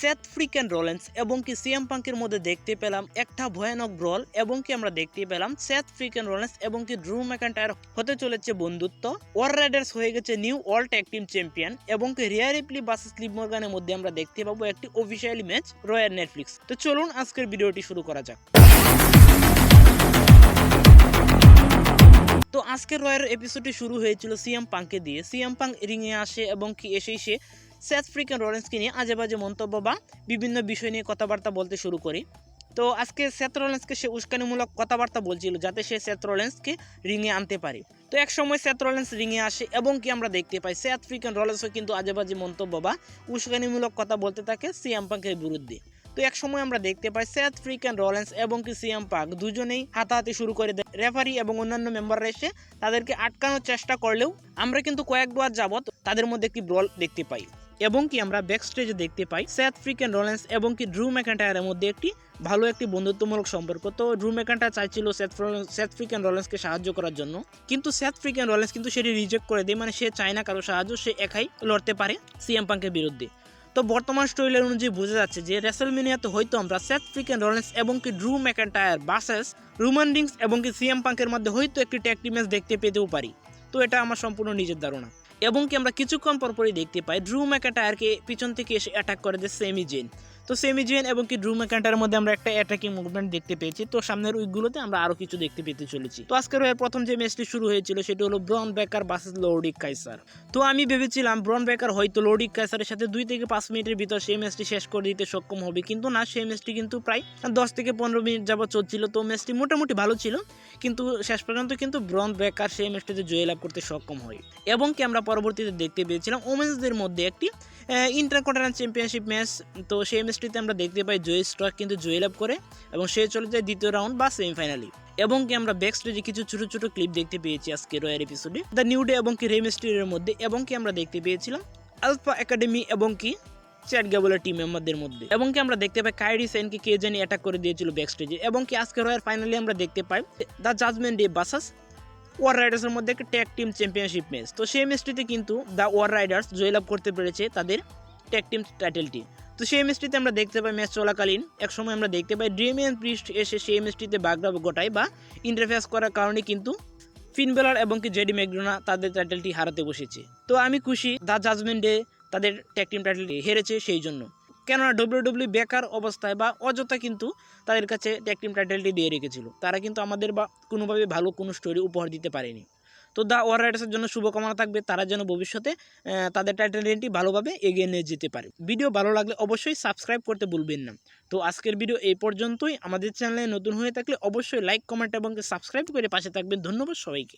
Seth ফ্রিকেন Rollins এবং কি CM পাঙ্কের মধ্যে দেখতে পেলাম একটা ভয়ানক ব্রল এবং কি আমরা দেখতে পেলাম সেথ ফ্রিকেন রোলেন্স এবং কি ড্রু ম্যাকান্টায়ার হতে চলেছে বন্ধুত্ব। ওয়ার রাইডার্স হয়ে গেছে new world tag team champion এবং কি রিয়া রিপ্লি বাসেস লিভ মর্গানের মধ্যে আমরা দেখতে পাবো একটি অফিসিয়ালি ম্যাচ রয়্যাল নেটফ্লিক্স তো চলুন আজকের ভিডিওটি শুরু করা যাক। তো আজকের রয়ের এপিসোডটি শুরু হয়েছিল সিএম পাঙ্কে দিয়ে। সিএম পাঙ্ক রিংয়ে আসে এবং কি এসেই সে সেথ ফ্রিকেন রোলেন্সকে নিয়ে আজে বাজে মন্তব্য বা বিভিন্ন বিষয় নিয়ে কথাবার্তা বলতে শুরু করি। তো আজকে সেথ রোলেন্সকে সে উস্কানিমূলক কথাবার্তা বলছিল যাতে সে সেথ রোলেন্সকে রিংয়ে আনতে পারে। তো এক সময় সেথ রোলেন্স রিংয়ে আসে এবং কি আমরা দেখতে পাই সেথ ফ্রিকেন রোলেন্সও কিন্তু আজে বাজে মন্তব্য বা উস্কানিমূলক কথা বলতে থাকে সিএম পাঙ্কের বিরুদ্ধে। তো এক সময় আমরা দেখতে পাই সেথ ফ্রিকেন রোলেন্স এবং কি সিএম পাক দুজনেই হাতাহাতি শুরু করে দেয়। রেফারি এবং অন্যান্য মেম্বাররা এসে তাদেরকে আটকানোর চেষ্টা করলেও আমরা কিন্তু কয়েকবার যাবত তাদের মধ্যে একটি ব্রল দেখতে পাই। এবং কি আমরা ব্যাক স্টেজে দেখতে পাই সেথ ফ্রিকেন রোলেন্স এবং কি ড্রু ম্যাকান্টায়ারের মধ্যে একটি ভালো একটি বন্ধুত্বমূলক সম্পর্ক। তো ড্রু ম্যাকান্টায়ার চাইছিল সেথ ফ্রিকেন রোলেন্সকে সাহায্য করার জন্য। কিন্তু সেথ ফ্রিকেন রোলেন্স কিন্তু সেটি রিজেক্ট করে দেয় মানে সে চায় না কারও সাহায্য, সে একাই লড়তে পারে সিএম পাঙ্কের বিরুদ্ধে। তো বর্তমান স্টোরিলাইন অনুযায়ী বোঝা যাচ্ছে যে রেসেলমিনিয়াতে হয়তো আমরা সেথ ফ্রিকেন রোলেন্স এবং কি Drew McIntyre versus Roman Reigns এবং কি সিএম পাঙ্কের মধ্যে হয়তো একটি ট্যাগ টিম ম্যাচ দেখতে পেতেও পারি। তো এটা আমার সম্পূর্ণ নিজের ধারণা। এবং কি আমরা কিছুক্ষণ পরপরই দেখতে পাই ড্রু ম্যাকাটায়ারকে পিছন থেকে এসে অ্যাটাক করে দেয় সেমি জেন তো সেমি জেন এবং কি ড্রু ম্যাকান্টায়ারের মধ্যে আমরা একটা অ্যাটাকিং মুভমেন্ট দেখতে পেয়েছি। তো সামনের উইকগুলোতে আমরা আরও কিছু দেখতে পেতে চলেছি। তো আজকের প্রথম যে ম্যাচটি শুরু হয়েছিল, সেটি হলো ব্রন বেকার বাসেস লর্ডিক কাইসার তো আমি ভেবেছিলাম ব্রন বেকার হয়তো লর্ডিক কাইসারের সাথে দুই থেকে পাঁচ মিনিটের ভিতর সেই ম্যাচটি শেষ করে দিতে সক্ষম হবে। কিন্তু না, সেই ম্যাচটি কিন্তু প্রায় দশ থেকে পনেরো মিনিট যাবত চলছিল। তো ম্যাচটি মোটামুটি ভালো ছিল। কিন্তু শেষ পর্যন্ত কিন্তু ব্রন বেকার সেই ম্যাচটিতে জয়লাভ করতে সক্ষম হয়। এবং কি আমরা পরবর্তীতে দেখতে পেয়েছিলাম ওমেন্সদের মধ্যে একটি ইন্টার কন্টিনেন্ট চ্যাম্পিয়নশিপ ম্যাচ তো সেই ম্যাচটিতে আমরা দেখতে পাই জয় স্টক কিন্তু জয়লাভ করে এবং সে চলে যায় দ্বিতীয় রাউন্ড বা সেমিফাইনালি এবং কি আমরা ব্যাক স্টেজে কিছু ছোট ছোট ক্লিপ দেখতে পেয়েছি আজকে রয়ার এপিসোডে দ্য নিউ ডে এবং কি রেমিস্ট্রির মধ্যে এবং কি আমরা দেখতে পেয়েছিলাম আলফা একাডেমি এবং কি চ্যাট গ্যাবলের টিম মেম্বারদের মধ্যে। এবং কি আমরা দেখতে পাই কাইরি সেনকে কে জানি অ্যাটাক করে দিয়েছিল ব্যাক স্টেজে এবং কি আজকে রয়ার ফাইনালি আমরা দেখতে পাই the Judgment Day versus War রাইডার্সের মধ্যে একটা ট্যাগ টিম চ্যাম্পিয়নশিপ ম্যাচ তো সেই ম্যাচটিতে কিন্তু দ্য ওয়ার রাইডার্স জয়লাভ করতে পেরেছে তাদের ট্যাগ টিম টাইটেলটি তো সেই ম্যাচটিতে আমরা দেখতে পাই ম্যাচ চলাকালীন এক সময় আমরা দেখতে পাই ড্রিমিয়ান প্রিস্ট এসে সেই ম্যাচটিতে বাগড়া গোটায় বা ইন্টারফেস করার কারণে কিন্তু ফিন বেলার এবং কি জেডি ম্যাকডোনা তাদের টাইটেলটি হারাতে বসেছে। তো আমি খুশি দ্য জাজমেন্টে তাদের ট্যাগ টিম টাইটেলটি হেরেছে সেই জন্য। কেননা ডব্লিউডব্লিউ বেকার অবস্থায় বা অযথা কিন্তু তাদের কাছে ট্যাগ টাইটেলটি দিয়ে রেখেছিল। তারা কিন্তু আমাদের বা কোনোভাবে ভালো কোনো স্টোরি উপহার দিতে পারেনি। তো দ্য ওয়ার রাইডার্সের জন্য শুভকামনা থাকবে। তারা যেন ভবিষ্যতে তাদের টাইটেল রেনটি ভালোভাবে এগিয়ে নিয়ে যেতে পারে। ভিডিও ভালো লাগলে অবশ্যই সাবস্ক্রাইব করতে ভুলবেন না। তো আজকের ভিডিও এই পর্যন্তই। আমাদের চ্যানেলে নতুন হয়ে থাকলে অবশ্যই লাইক কমেন্ট এবং সাবস্ক্রাইব করে পাশে থাকবেন। ধন্যবাদ সবাইকে।